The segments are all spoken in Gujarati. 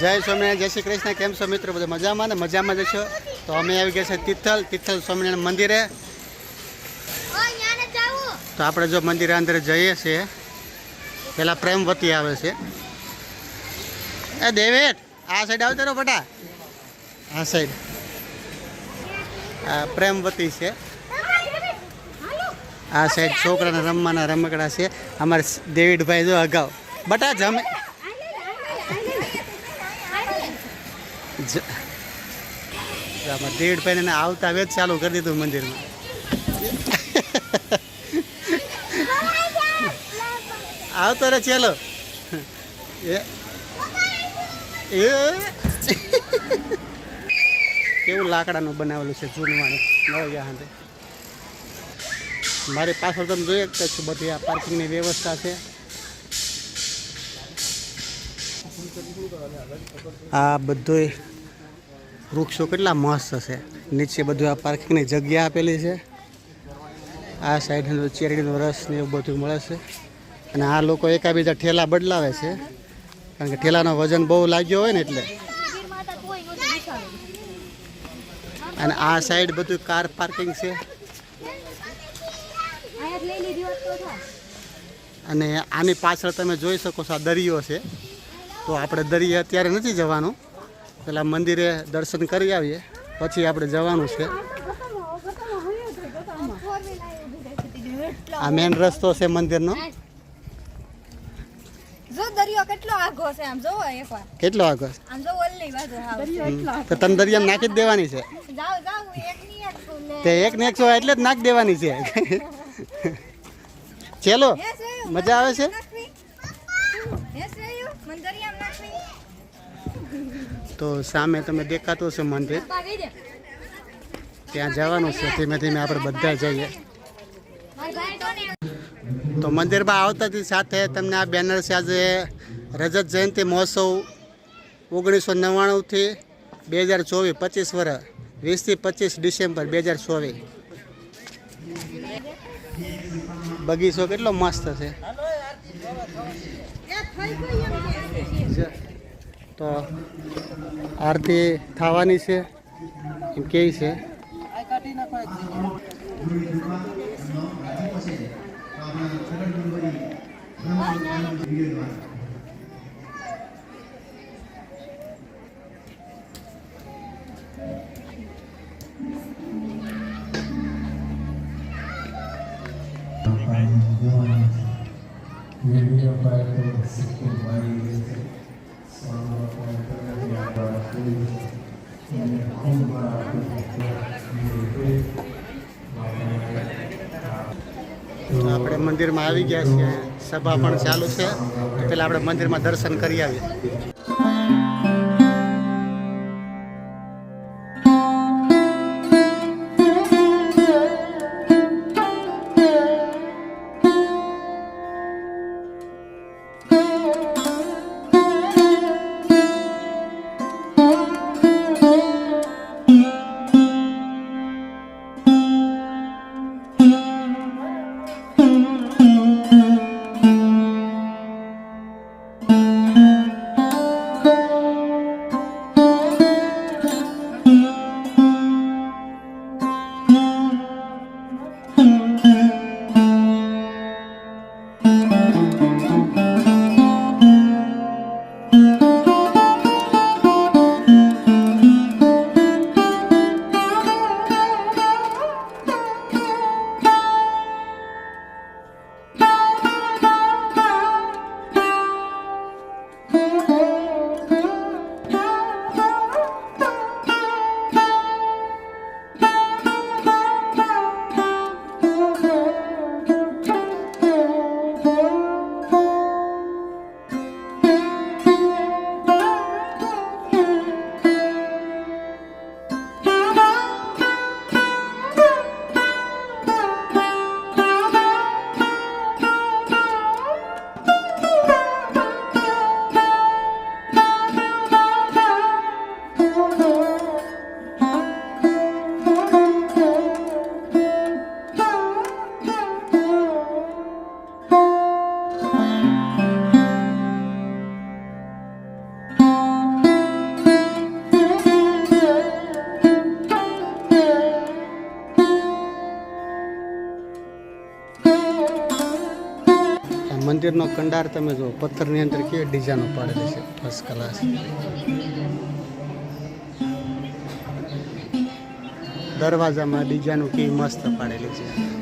જય સ્વામિનારાયણ, જય શ્રી કૃષ્ણ. કેમ છો મિત્રો? બધા મજામાં ને? મજામાં જશો તો અમે આવી ગયા છે તિથલ તિથલ સ્વામિનારાયણ મંદિરે. તો આપણે જો મંદિર અંદર જઈએ છીએ. પેલા પ્રેમવતી આવે છે. એ દેવેટ, આ સાઈડ આવતો રહો બટા આ સાઈડ આ પ્રેમવતી છે. આ સાઈડ છોકરાના રમવાના રમકડા છે. અમારે દેવીડભાઈ જો અગાઉ. બટા જમે આમાં દેવીડભાઈને આવતા વેચ ચાલુ કરી દીધું મંદિરમાં. આવતો રે ચાલો. એ કેવું લાકડાનું બનાવેલું છે જૂનવાણી? નવયા હાથે મારી પાછળ તમે જોઈ શકતા છો બધી આ પાર્કિંગની વ્યવસ્થા છે. આ બધું વૃક્ષો કેટલા મસ્ત છે. નીચે બધું આ પાર્કિંગની જગ્યા આપેલી છે. આ સાઈડ ચેરડીનો રસ ને એવું બધું મળે છે. અને આ લોકો એકાબીજા ઠેલા બદલાવે છે. કારણ કે ઠેલાનો વજન બહુ લાગ્યો હોય ને એટલે. અને આ સાઈડ બધું કાર પાર્કિંગ છે. અને આની પાછળ તમે જોઈ શકો છો આ દરિયો છે. તો આપણે દરિયે અત્યારે નથી જવાનું. પેલા મંદિરે દર્શન કરી આવીએ. પછી આપણે જવાનું છે. આ મેન રસ્તો છે મંદિરનો. જો દરિયો કેટલો આઘો છે આમ જોવો એકવાર. કેટલો આગળ આમ જો ઓલી બાજુ હાવ. તો તન દરિયામાં નાખી જ દેવાની છે. જાવ જાવ એક ની એક ને. તે એક ને એકસો એટલે જ નાખ દેવાની છે. ચેલો મજા આવે છે નાખવી હે જોયું મને દરિયામાં નાખવી તો સામે તમે દેખાતું છે મંદિર. ત્યાં જવાનું છે. ધીમે ધીમે આપણે બધા જઈએ. તો મંદિરમાં આવતાથી સાથે તમને આ બેનર છે આજે રજત જયંતિ મહોત્સવ ઓગણીસો નવ્વાણુંથી બે હજાર ચોવીસ, પચીસ વર્ષ વીસથી પચીસ ડિસેમ્બર બે હજાર ચોવીસ. બગીચો કેટલો મસ્ત છે. તો આરતી થવાની છે. એમ કે છે? આપણે મંદિરમાં આવી ગયા છીએ. સભા પણ ચાલુ છે. પેલા આપણે મંદિરમાં દર્શન કરી આવીએ. મંદિરનો કંડાર તમે જો, પથ્થરની અંદર કેવી ડિઝાઇનો પાડેલી છે. ફર્સ્ટ ક્લાસ દરવાજામાં ડિઝાઇનો કે મસ્ત પાડેલી છે.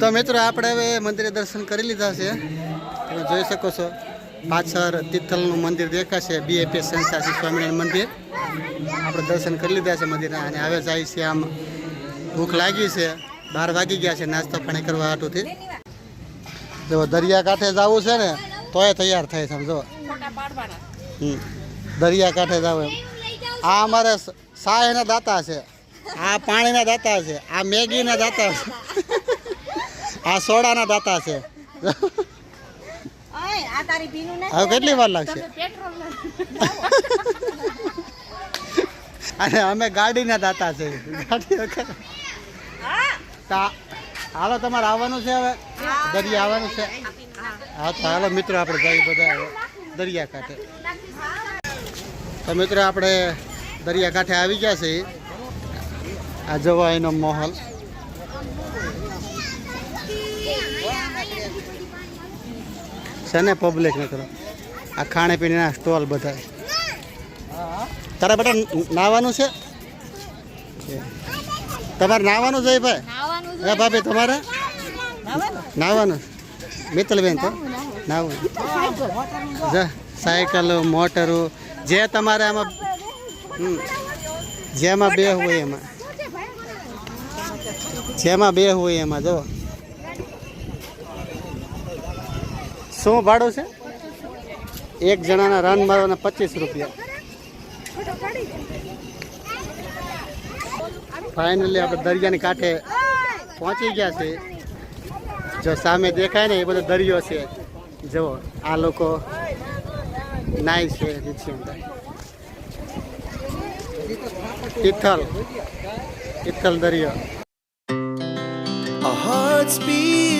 તો મિત્રો, આપણે હવે મંદિરે દર્શન કરી લીધા છે. તમે જોઈ શકો છો, પાછળ તિથલનું મંદિર દેખાશે બીએપી સંસ્થા શ્રી સ્વામિનારાયણ મંદિર. આપણે દર્શન કરી લીધા છે મંદિરના અને હવે જાય છે આમ. ભૂખ લાગી છે બાર વાગી ગયા છે, નાસ્તો પાણી કરવા હાટુથી જો દરિયા કાંઠે જવું છે ને, તોય તૈયાર થાય છે જો. હમ. દરિયા કાંઠે જવું એમ. આ અમારે સાહેના દાતા છે. આ પાણીના દાતા છે. આ મેગીના દાતા છે. આ સોડાના દાતા છે. હવે કેટલી વાર લાગશે? અને અમે ગાડીના દાતા છે. ગાડી. હાલો તમારે આવવાનું છે હવે? દરિયા આવવાનું છે? હા તો હાલો મિત્રો આપણે જઈએ બધા દરિયા કાંઠે. તો મિત્રો આપણે દરિયા કાંઠે આવી ગયા છીએ. આ જવા એનો માહોલ. છે ને પબ્લિક મિત્રો આ ખાણીપીણીના સ્ટોલ બધા. તારા બેટા નાવાનું છે? તમારે નાવાનું છે ભાઈ? નાવાનું હે ભાભી તમારે? નાવાનું? મિત્તલબેન તો? નાવું જા સાયકલો મોટરો જે તમારે આમાં જેમાં બે હોય એમાં. જેમાં બે હોય એમાં જો. શું ભાડું છે? એક જણાના રન મારવાના પચીસ રૂપિયા. ફાઇનલી આપણે દરિયાની કાંઠે પહોંચી ગયા છે જો સામે દેખાય ને એ બધો દરિયો છે. જો આ લોકો નાય છે નીચે અંદર તિથલ. તિથલ દરિયો. Our hearts beat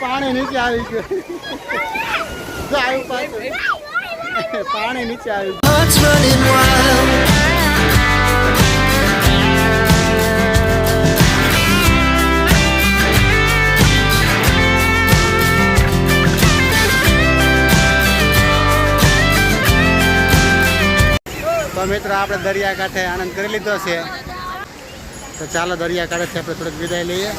પાણી નીચે આવી ગયું. પાણી નીચે આવ્યું. તો તો મિત્રો, આપણે દરિયાકાંઠે આનંદ કરી લીધો છે. તો ચાલો દરિયાકાંઠેથી આપણે થોડીક વિદાય લઈએ.